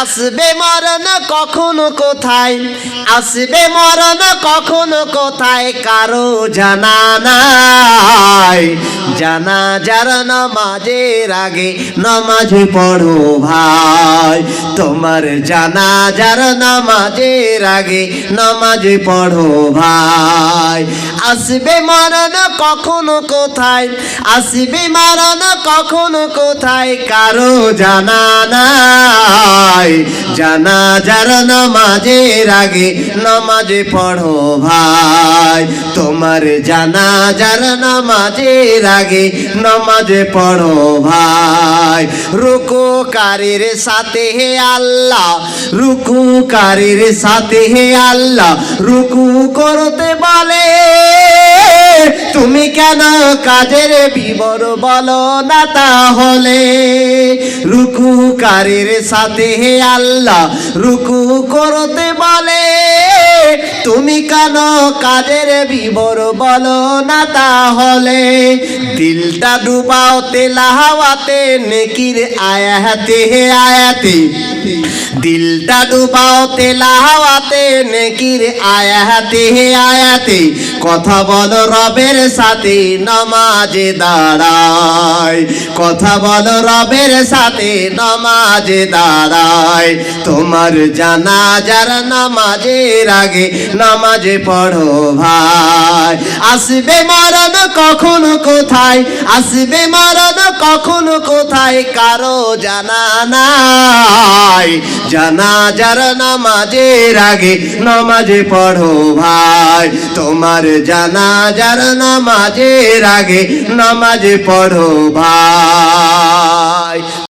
আসবে মরণ কখনো কোথায়? আসবে মরণ কখনো কোথায়? কারও জানা নাই। জানা যার নামাজের আগে নামাজ পড়ো ভাই। তোমার জানা যার নামাজের আগে নামাজ পড়ো ভাই। আসবে মরণ কখনো কোথায়? আসবে মরণ কখনো কোথায়? কারও জানা নাই। জানা যার নামাজের আগে নামাজ পড়ো ভাই। তোমার জানা যার নামাজের আগে নামাজ পড়ো ভাই। রুকু কারির সাথে হে আল্লাহ রুকু কারির সাথে হে আল্লাহ, রুকু করতে বলে। তুমি কেন কাজের বিবর বলো না তাহলে? রুকু কারির সাথে হে আল্লাহ রুকু করতে বলে। তুমি কেন কাজের বিবর বলো না তাহলে? দিলটা ডুবাও তেলাহাওয়াতে নেকির আয়াতে, হে আয়াতে। দিলটা ডুবাও তেলাহাওয়াতে নেকির আয়াতে, হে আয়াতে। কথা বলো রবের সাথে নমাজে দাঁড়ায়। কথা বলো রবের সাথে নামাজে দাঁড়ায়। তোমার জানা যার নামাজের আগে নামাজে পড়ো ভাই। আসবে মরণ কখনো কোথায়? আসবে মরণ কখন কোথায়? কারও জানা নাই। জানা যার নামাজের আগে নামাজে পড়ো ভাই। তোমার জানা যার নামাজের আগে নামাজে পড়ো ভাই।